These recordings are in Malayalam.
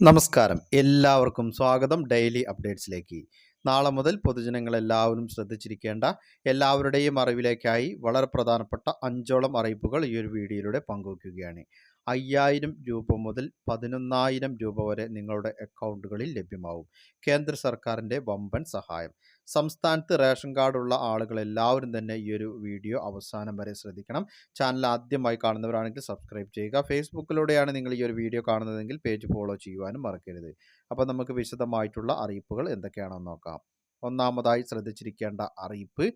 നമസ്കാരം. എല്ലാവർക്കും സ്വാഗതം ഡെയിലി അപ്ഡേറ്റ്സിലേക്ക്. നാളെ മുതൽ പൊതുജനങ്ങൾ എല്ലാവരും ശ്രദ്ധിച്ചിരിക്കേണ്ട എല്ലാവരുടെയും അറിവിലേക്കായി വളരെ പ്രധാനപ്പെട്ട അഞ്ചോളം അറിയിപ്പുകൾ ഈ ഒരു വീഡിയോയിലൂടെ പങ്കുവയ്ക്കുകയാണ്. അയ്യായിരം രൂപ മുതൽ പതിനൊന്നായിരം രൂപ വരെ നിങ്ങളുടെ അക്കൗണ്ടുകളിൽ ലഭ്യമാവും. കേന്ദ്ര സർക്കാരിന്റെ വമ്പൻ സഹായം. സംസ്ഥാനത്ത് റേഷൻ കാർഡുള്ള ആളുകൾ എല്ലാവരും തന്നെ ഈ ഒരു വീഡിയോ അവസാനം വരെ ശ്രദ്ധിക്കണം. ചാനൽ ആദ്യമായി കാണുന്നവരാണെങ്കിൽ സബ്സ്ക്രൈബ് ചെയ്യുക. ഫേസ്ബുക്കിലൂടെയാണ് നിങ്ങൾ ഈ ഒരു വീഡിയോ കാണുന്നതെങ്കിൽ പേജ് ഫോളോ ചെയ്യുവാനും മറക്കരുത്. അപ്പോൾ നമുക്ക് വിശദമായിട്ടുള്ള അറിയിപ്പുകൾ എന്തൊക്കെയാണെന്ന് നോക്കാം. ഒന്നാമതായി ശ്രദ്ധിച്ചിരിക്കേണ്ട അറിയിപ്പ്.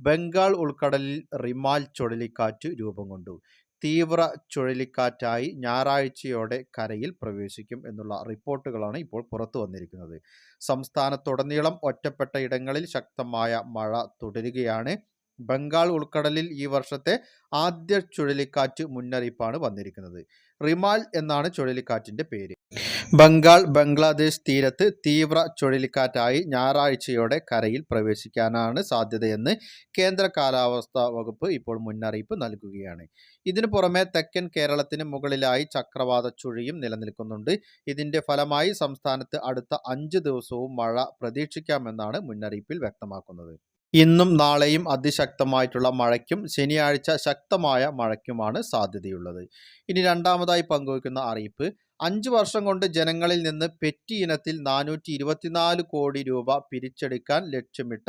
ബംഗാൾ ഉൾക്കടലിൽ റിമാൽ ചുഴലിക്കാറ്റ് രൂപം കൊണ്ടു. തീവ്ര ചുഴലിക്കാറ്റായി ഞായറാഴ്ചയോടെ കരയിൽ പ്രവേശിക്കും എന്നുള്ള റിപ്പോർട്ടുകളാണ് ഇപ്പോൾ പുറത്തു വന്നിരിക്കുന്നത്. സംസ്ഥാനത്തുടനീളം ഒറ്റപ്പെട്ട ഇടങ്ങളിൽ ശക്തമായ മഴ തുടരുകയാണ്. ബംഗാൾ ഉൾക്കടലിൽ ഈ വർഷത്തെ ആദ്യ ചുഴലിക്കാറ്റ് മുന്നറിയിപ്പാണ് വന്നിരിക്കുന്നത്. റിമാൽ എന്നാണ് ചുഴലിക്കാറ്റിന്റെ പേര്. ബംഗാൾ ബംഗ്ലാദേശ് തീരത്ത് തീവ്ര ചുഴലിക്കാറ്റായി ഞായറാഴ്ചയോടെ കരയിൽ പ്രവേശിക്കാനാണ് സാധ്യതയെന്ന് കേന്ദ്ര കാലാവസ്ഥാ വകുപ്പ് ഇപ്പോൾ മുന്നറിയിപ്പ് നൽകുകയാണ്. ഇതിനു പുറമെ തെക്കൻ കേരളത്തിന് മുകളിലായി ചക്രവാത ചുഴിയും നിലനിൽക്കുന്നുണ്ട്. ഇതിന്റെ ഫലമായി സംസ്ഥാനത്ത് അടുത്ത അഞ്ച് ദിവസവും മഴ പ്രതീക്ഷിക്കാമെന്നാണ് മുന്നറിയിപ്പിൽ വ്യക്തമാക്കുന്നത്. ഇന്നും നാളെയും അതിശക്തമായിട്ടുള്ള മഴയ്ക്കും ശനിയാഴ്ച ശക്തമായ മഴയ്ക്കുമാണ് സാധ്യതയുള്ളത്. ഇനി രണ്ടാമതായി പങ്കുവയ്ക്കുന്ന അറിയിപ്പ് അഞ്ച് വർഷം കൊണ്ട് ജനങ്ങളിൽ നിന്ന് പെറ്റി ഇനത്തിൽ നാനൂറ്റി ഇരുപത്തിനാല് കോടി രൂപ പിരിച്ചെടുക്കാൻ ലക്ഷ്യമിട്ട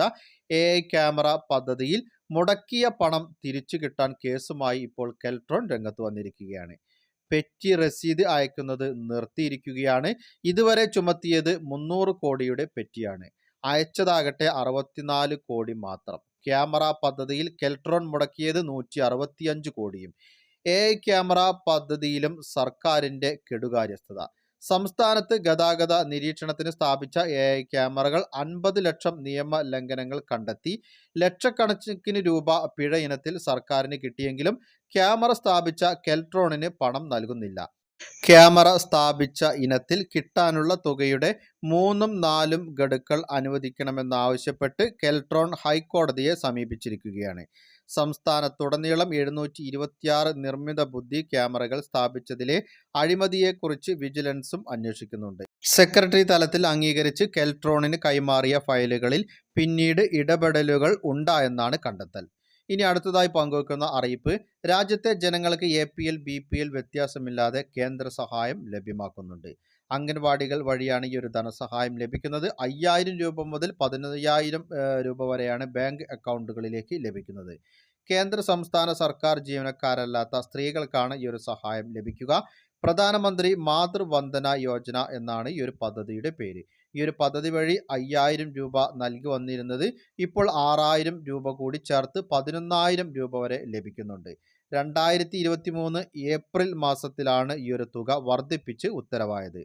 എ ഐ ക്യാമറ പദ്ധതിയിൽ മുടക്കിയ പണം തിരിച്ചു കിട്ടാൻ കേസുമായി ഇപ്പോൾ കെൽട്രോൺ രംഗത്ത് വന്നിരിക്കുകയാണ്. പെറ്റി രസീത് അയക്കുന്നത് നിർത്തിയിരിക്കുകയാണ്. ഇതുവരെ ചുമത്തിയത് മുന്നൂറ് കോടിയുടെ പെറ്റിയാണ്. അയച്ചതാകട്ടെ അറുപത്തിനാല് കോടി മാത്രം. ക്യാമറ പദ്ധതിയിൽ കെൽട്രോൺ മുടക്കിയത് നൂറ്റി അറുപത്തിയഞ്ച് കോടിയും. എ ഐ ക്യാമറ പദ്ധതിയിലും സർക്കാരിന്റെ കെടുകാര്യസ്ഥത. സംസ്ഥാനത്ത് ഗതാഗത നിരീക്ഷണത്തിന് സ്ഥാപിച്ച എ ഐ ക്യാമറകൾ അൻപത് ലക്ഷം നിയമ ലംഘനങ്ങൾ കണ്ടെത്തി. ലക്ഷക്കണക്കിന് രൂപ പിഴ ഇനത്തിൽ സർക്കാരിന് കിട്ടിയെങ്കിലും ക്യാമറ സ്ഥാപിച്ച കെൽട്രോണിന് പണം നൽകുന്നില്ല. ക്യാമറ സ്ഥാപിച്ച ഇനത്തിൽ കിട്ടാനുള്ള തുകയുടെ മൂന്നും നാലും ഗഡുക്കൾ അനുവദിക്കണമെന്നാവശ്യപ്പെട്ട് കെൽട്രോൺ ഹൈക്കോടതിയെ സമീപിച്ചിരിക്കുകയാണ്. സംസ്ഥാനത്തുടനീളം എഴുന്നൂറ്റി ഇരുപത്തിയാറ് നിർമ്മിത ബുദ്ധി ക്യാമറകൾ സ്ഥാപിച്ചതിലെ അഴിമതിയെക്കുറിച്ച് വിജിലൻസും അന്വേഷിക്കുന്നുണ്ട്. സെക്രട്ടറി തലത്തിൽ അംഗീകരിച്ച് കെൽട്രോണിന് കൈമാറിയ ഫയലുകളിൽ പിന്നീട് ഇടപെടലുകൾ ഉണ്ടായെന്നാണ് കണ്ടെത്തൽ. ഇനി അടുത്തതായി പങ്കുവെക്കുന്ന അറിയിപ്പ് രാജ്യത്തെ ജനങ്ങൾക്ക് A P L B P L വ്യത്യാസമില്ലാതെ കേന്ദ്ര സഹായം ലഭ്യമാക്കുന്നുണ്ട്. അംഗൻവാടികൾ വഴിയാണ് ഈ ഒരു ധനസഹായം ലഭിക്കുന്നത്. അയ്യായിരം രൂപ മുതൽ പതിനയ്യായിരം രൂപ വരെയാണ് ബാങ്ക് അക്കൗണ്ടുകളിലേക്ക് ലഭിക്കുന്നത്. കേന്ദ്ര സംസ്ഥാന സർക്കാർ ജീവനക്കാരല്ലാത്ത സ്ത്രീകൾക്കാണ് ഈ ഒരു സഹായം ലഭിക്കുക. പ്രധാനമന്ത്രി മാതൃവന്ദന യോജന എന്നാണ് ഈ ഒരു പദ്ധതിയുടെ പേര്. ഈ ഒരു പദ്ധതി വഴി അയ്യായിരം രൂപ നൽകി വന്നിരുന്നത് ഇപ്പോൾ ആറായിരം രൂപ കൂടി ചേർത്ത് പതിനൊന്നായിരം രൂപ വരെ ലഭിക്കുന്നുണ്ട്. രണ്ടായിരത്തി ഏപ്രിൽ മാസത്തിലാണ് ഈ ഒരു തുക വർദ്ധിപ്പിച്ച് ഉത്തരവായത്.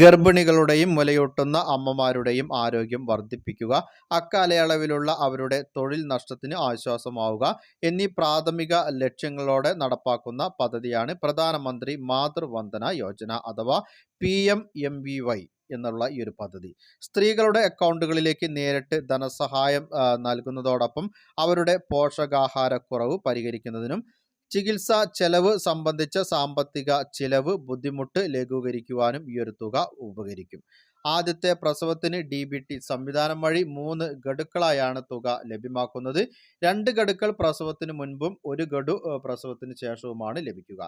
ഗർഭിണികളുടെയും മുലയൂട്ടുന്ന അമ്മമാരുടെയും ആരോഗ്യം വർദ്ധിപ്പിക്കുക അക്കാലയളവിലുള്ള അവരുടെ തൊഴിൽ നഷ്ടത്തിന് ആശ്വാസമാവുക എന്നീ പ്രാഥമിക ലക്ഷ്യങ്ങളോടെ നടപ്പാക്കുന്ന പദ്ധതിയാണ് പ്രധാനമന്ത്രി മാതൃവന്ദന യോജന അഥവാ P M M V Y എന്നുള്ള ഈ ഒരു പദ്ധതി. സ്ത്രീകളുടെ അക്കൗണ്ടുകളിലേക്ക് നേരിട്ട് ധനസഹായം നൽകുന്നതോടൊപ്പം അവരുടെ പോഷകാഹാരക്കുറവ് പരിഹരിക്കുന്നതിനും ചികിത്സാ ചെലവ് സംബന്ധിച്ച സാമ്പത്തിക ചിലവ് ബുദ്ധിമുട്ട് ലഘൂകരിക്കുവാനും ഈ ഒരു തുക ഉപകരിക്കും. ആദ്യത്തെ പ്രസവത്തിന് ഡി ബി ടി സംവിധാനം വഴി മൂന്ന് ഗഡുക്കളായാണ് തുക ലഭ്യമാക്കുന്നത്. രണ്ട് ഗഡുക്കൾ പ്രസവത്തിന് മുൻപും ഒരു ഗഡു പ്രസവത്തിന് ശേഷവുമാണ് ലഭിക്കുക.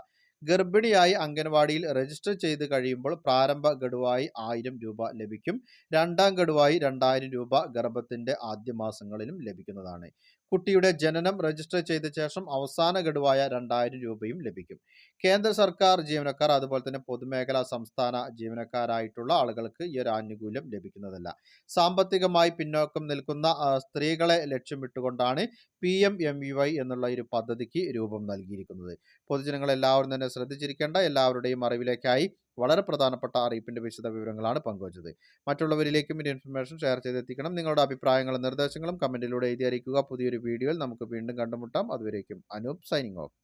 ഗർഭിണിയായി അംഗൻവാടിയിൽ രജിസ്റ്റർ ചെയ്ത് കഴിയുമ്പോൾ പ്രാരംഭ ഗഡുവായി ആയിരം രൂപ ലഭിക്കും. രണ്ടാം ഗഡുവായി രണ്ടായിരം രൂപ ഗർഭത്തിന്റെ ആദ്യ മാസങ്ങളിലും ലഭിക്കുന്നതാണ്. കുട്ടിയുടെ ജനനം രജിസ്റ്റർ ചെയ്ത ശേഷം അവസാന ഗഡുവായ രണ്ടായിരം രൂപയും ലഭിക്കും. കേന്ദ്ര സർക്കാർ ജീവനക്കാർ അതുപോലെ തന്നെ പൊതുമേഖലാ സംസ്ഥാന ജീവനക്കാരായിട്ടുള്ള ആളുകൾക്ക് ഈ ഒരു ആനുകൂല്യം ലഭിക്കുന്നതല്ല. സാമ്പത്തികമായി പിന്നോക്കം നിൽക്കുന്ന സ്ത്രീകളെ ലക്ഷ്യമിട്ടുകൊണ്ടാണ് P M M V Y എന്നുള്ള ഒരു പദ്ധതിക്ക് രൂപം നൽകിയിരിക്കുന്നത്. പൊതുജനങ്ങൾ എല്ലാവരും തന്നെ ശ്രദ്ധിച്ചിരിക്കേണ്ട എല്ലാവരുടെയും അറിവിലേക്കായി വളരെ പ്രധാനപ്പെട്ട അറിയിപ്പിന്റെ വിശദ വിവരങ്ങളാണ് പങ്കുവച്ചത്. മറ്റുള്ളവരിലേക്കും ഈ ഇൻഫർമേഷൻ ഷെയർ ചെയ്തെത്തിക്കണം. നിങ്ങളുടെ അഭിപ്രായങ്ങളും നിർദ്ദേശങ്ങളും കമന്റിലൂടെ എഴുതി അറിയിക്കുക. പുതിയൊരു വീഡിയോയിൽ നമുക്ക് വീണ്ടും കണ്ടുമുട്ടാം. അതുവരേക്കും അനൂപ് സൈനിങ് ഓഫ്.